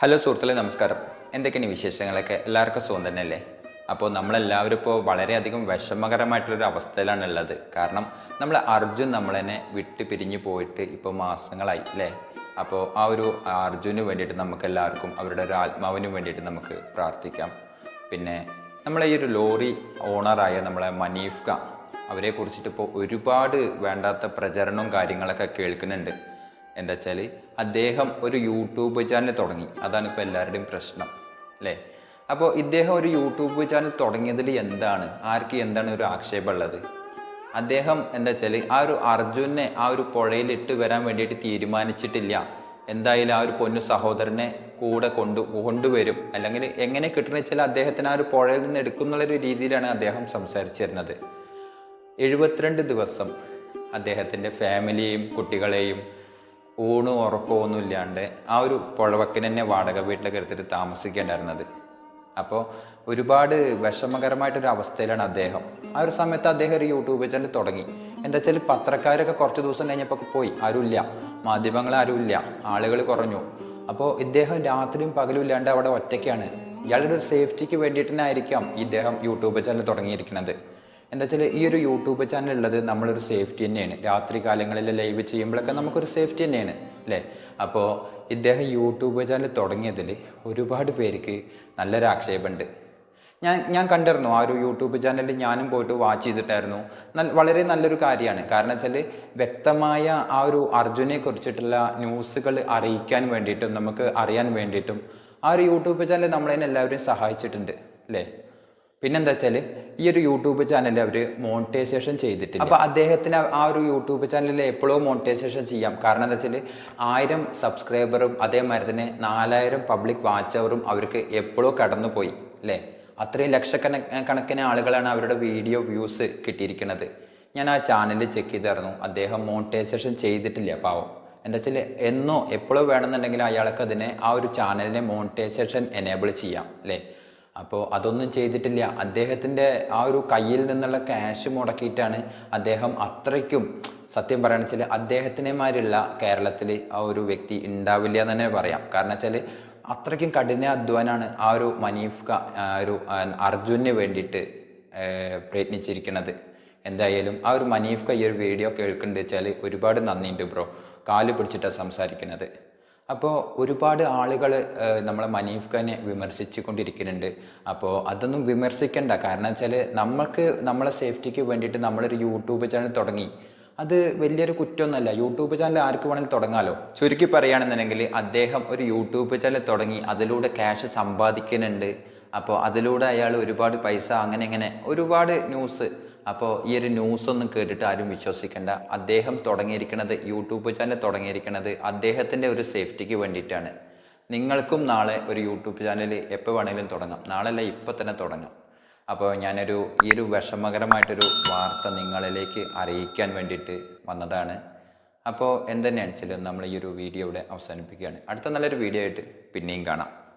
Hello സുഹൃത്തുക്കളെ നമസ്കാരം. എന്തൊക്കെയാണ് വിശേഷങ്ങളൊക്കെ? എല്ലാവർക്കും സുഖം തന്നെയല്ലേ? അപ്പോൾ നമ്മളെല്ലാവരും ഇപ്പോൾ വളരെയധികം വിഷമകരമായിട്ടുള്ളൊരു അവസ്ഥയിലാണ് ഉള്ളത് കാരണം നമ്മൾ അർജുൻ നമ്മളെന്നെ വിട്ട് പിരിഞ്ഞു പോയിട്ട് ഇപ്പോൾ മാസങ്ങളായി അല്ലേ? അപ്പോൾ ആ ഒരു അർജുന് വേണ്ടിയിട്ട് നമുക്ക് എല്ലാവർക്കും അവരുടെ ഒരു ആത്മാവിന് വേണ്ടിയിട്ട് നമുക്ക് പ്രാർത്ഥിക്കാം. പിന്നെ നമ്മളെ ഈ ഒരു ലോറി ഓണറായ നമ്മളെ മനീഫ്ക അവരെ കുറിച്ചിട്ട് ഇപ്പോൾ ഒരുപാട് വേണ്ടാത്ത പ്രചരണവും കാര്യങ്ങളൊക്കെ കേൾക്കുന്നുണ്ട്. എന്താ വെച്ചാൽ അദ്ദേഹം ഒരു യൂട്യൂബ് ചാനൽ തുടങ്ങി. അതാണ് ഇപ്പോൾ എല്ലാവരുടെയും പ്രശ്നം അല്ലേ? അപ്പോൾ ഇദ്ദേഹം ഒരു യൂട്യൂബ് ചാനൽ തുടങ്ങിയതിൽ എന്താണ്? ആർക്ക് എന്താണ് ഒരു ആക്ഷേപമുള്ളത് അദ്ദേഹം എന്താ വെച്ചാൽ ആ ഒരു അർജുനെ ആ ഒരു പുഴയിലിട്ട് വരാൻ വേണ്ടിയിട്ട് തീരുമാനിച്ചിട്ടില്ല. എന്തായാലും ആ ഒരു പൊന്നു സഹോദരനെ കൂടെ കൊണ്ടു കൊണ്ടുവരും. അല്ലെങ്കിൽ എങ്ങനെ കിട്ടണമെന്ന് വെച്ചാൽ അദ്ദേഹത്തിന് ആ ഒരു പുഴയിൽ നിന്ന് എടുക്കുന്നുള്ളൊരു രീതിയിലാണ് അദ്ദേഹം സംസാരിച്ചിരുന്നത്. എഴുപത്തിരണ്ട് ദിവസം അദ്ദേഹത്തിന്റെ ഫാമിലിയെയും കുട്ടികളെയും ഊണും ഉറക്കവും ഒന്നും ഇല്ലാണ്ട് ആ ഒരു പുഴവക്കിന് തന്നെ വാടക വീട്ടിലൊക്കെ എടുത്തിട്ട് താമസിക്കേണ്ടായിരുന്നത്. അപ്പോൾ ഒരുപാട് വിഷമകരമായിട്ടൊരു അവസ്ഥയിലാണ് അദ്ദേഹം. ആ ഒരു സമയത്ത് അദ്ദേഹം ഒരു യൂട്യൂബ് ചാനൽ തുടങ്ങി. എന്താ വെച്ചാൽ പത്രക്കാരൊക്കെ കുറച്ച് ദിവസം കഴിഞ്ഞപ്പോൾ പോയി. ആരുമില്ല. മാധ്യമങ്ങൾ ആരുമില്ല. ആളുകൾ കുറഞ്ഞു. അപ്പോൾ ഇദ്ദേഹം രാത്രിയും പകലും ഇല്ലാണ്ട് അവിടെ ഒറ്റയ്ക്കാണ്. ഇയാളുടെ ഒരു സേഫ്റ്റിക്ക് വേണ്ടിയിട്ട് തന്നെ ആയിരിക്കാം ഇദ്ദേഹം യൂട്യൂബ് ചാനൽ തുടങ്ങിയിരിക്കുന്നത്. എന്താ വെച്ചാൽ ഈ ഒരു യൂട്യൂബ് ചാനൽ ഉള്ളത് നമ്മളൊരു സേഫ്റ്റി തന്നെയാണ്. രാത്രി കാലങ്ങളിൽ ലൈവ് ചെയ്യുമ്പോഴൊക്കെ നമുക്കൊരു സേഫ്റ്റി തന്നെയാണ് അല്ലേ? അപ്പോൾ ഇദ്ദേഹം യൂട്യൂബ് ചാനൽ തുടങ്ങിയതിൽ ഒരുപാട് പേർക്ക് നല്ലൊരു ആക്ഷേപമുണ്ട് ഞാൻ ഞാൻ കണ്ടിരുന്നു ആ ഒരു യൂട്യൂബ് ചാനലിൽ ഞാനും പോയിട്ട് വാച്ച് ചെയ്തിട്ടായിരുന്നു. നല്ല വളരെ നല്ലൊരു കാര്യമാണ്. കാരണം വെച്ചാൽ വ്യക്തമായ ആ ഒരു അർജുനെ കുറിച്ചിട്ടുള്ള ന്യൂസുകൾ അറിയിക്കാൻ വേണ്ടിയിട്ടും നമുക്ക് അറിയാൻ വേണ്ടിയിട്ടും ആ ഒരു യൂട്യൂബ് ചാനൽ നമ്മളതിനെല്ലാവരെയും സഹായിച്ചിട്ടുണ്ട് അല്ലേ? പിന്നെന്താ വെച്ചാൽ ഈ ഒരു യൂട്യൂബ് ചാനൽ അവർ മോണിറ്റൈസേഷൻ ചെയ്തിട്ടില്ല. അപ്പോൾ അദ്ദേഹത്തിന് ആ- ഒരു യൂട്യൂബ് ചാനലിൽ എപ്പോഴും മോണിറ്റൈസേഷൻ ചെയ്യാം. കാരണം എന്താ വെച്ചാൽ ആയിരം സബ്സ്ക്രൈബറും അതേമാതിരി തന്നെ നാലായിരം പബ്ലിക് വാച്ചവറും അവർക്ക് എപ്പോഴും കടന്നു പോയി അല്ലേ? അത്രയും ലക്ഷക്കണ കണക്കിന് ആളുകളാണ് അവരുടെ വീഡിയോ വ്യൂസ് കിട്ടിയിരിക്കുന്നത്. ഞാൻ ആ ചാനൽ ചെക്ക് ചെയ്തായിരുന്നു. അദ്ദേഹം മോണിറ്റൈസേഷൻ ചെയ്തിട്ടില്ല പാവം. എന്താ വെച്ചാൽ എന്നോ എപ്പോഴോ വേണമെന്നുണ്ടെങ്കിൽ അയാൾക്ക് അതിനെ ആ ഒരു ചാനലിനെ മോണിറ്റൈസേഷൻ എനേബിൾ ചെയ്യാം അല്ലേ? അപ്പോൾ അതൊന്നും ചെയ്തിട്ടില്ല. അദ്ദേഹത്തിന്റെ ആ ഒരു കയ്യിൽ നിന്നുള്ള ക്യാഷ് മുടക്കിയിട്ടാണ് അദ്ദേഹം അത്രയ്ക്കും സത്യം പറയുകയാണെന്ന് വെച്ചാൽ അദ്ദേഹത്തിനെമാരുള്ള കേരളത്തിൽ ആ ഒരു വ്യക്തി ഉണ്ടാവില്ല എന്ന് തന്നെ പറയാം. കാരണം വെച്ചാൽ അത്രയ്ക്കും കഠിന അധ്വാനാണ് ആ ഒരു മനീഫ്ക ഒരു അർജുനന് വേണ്ടിയിട്ട് പ്രയത്നിച്ചിരിക്കുന്നത് എന്തായാലും ആ ഒരു മനീഫ്ക ഈ ഒരു വീഡിയോ കേൾക്കുന്നുണ്ട് വെച്ചാൽ ഒരുപാട് നന്ദിയുണ്ട് ബ്രോ. കാൽ പിടിച്ചിട്ടാണ് സംസാരിക്കുന്നത് അപ്പോൾ ഒരുപാട് ആളുകൾ നമ്മളെ മനീഫ് ഖാനെ വിമർശിച്ചു കൊണ്ടിരിക്കുന്നുണ്ട് അപ്പോൾ അതൊന്നും വിമർശിക്കണ്ട. കാരണം വെച്ചാൽ നമ്മൾക്ക് നമ്മളെ സേഫ്റ്റിക്ക് വേണ്ടിയിട്ട് നമ്മളൊരു യൂട്യൂബ് ചാനൽ തുടങ്ങി. അത് വലിയൊരു കുറ്റമൊന്നുമല്ല യൂട്യൂബ് ചാനൽ ആർക്ക് വേണമെങ്കിലും തുടങ്ങാലോ. ചുരുക്കി പറയുകയാണെന്നുണ്ടെങ്കിൽ അദ്ദേഹം ഒരു യൂട്യൂബ് ചാനൽ തുടങ്ങി അതിലൂടെ ക്യാഷ് സമ്പാദിക്കുന്നുണ്ട്. അപ്പോൾ അതിലൂടെ അയാൾ ഒരുപാട് പൈസ അങ്ങനെ ഇങ്ങനെ ഒരുപാട് ന്യൂസ് അപ്പോൾ ഈ ഒരു ന്യൂസ് ഒന്നും കേട്ടിട്ട് ആരും വിശ്വസിക്കേണ്ട. അദ്ദേഹം തുടങ്ങിയിരിക്കുന്നത് യൂട്യൂബ് ചാനൽ തുടങ്ങിയിരിക്കുന്നത് അദ്ദേഹത്തിന്റെ ഒരു സേഫ്റ്റിക്ക് വേണ്ടിയിട്ടാണ്. നിങ്ങൾക്കും നാളെ ഒരു യൂട്യൂബ് ചാനൽ എപ്പോൾ വേണമെങ്കിലും തുടങ്ങാം. നാളെ ഇപ്പം തന്നെ തുടങ്ങാം. അപ്പോൾ ഞാനൊരു ഈ ഒരു വിഷമകരമായിട്ടൊരു വാർത്ത നിങ്ങളിലേക്ക് അറിയിക്കാൻ വേണ്ടിയിട്ട് വന്നതാണ്. അപ്പോൾ എന്തെന്നെ വെച്ചാൽ നമ്മൾ ഈ ഒരു വീഡിയോ ഇവിടെ അവസാനിപ്പിക്കുകയാണ്. അടുത്ത നല്ലൊരു വീഡിയോ ആയിട്ട് പിന്നെയും കാണാം.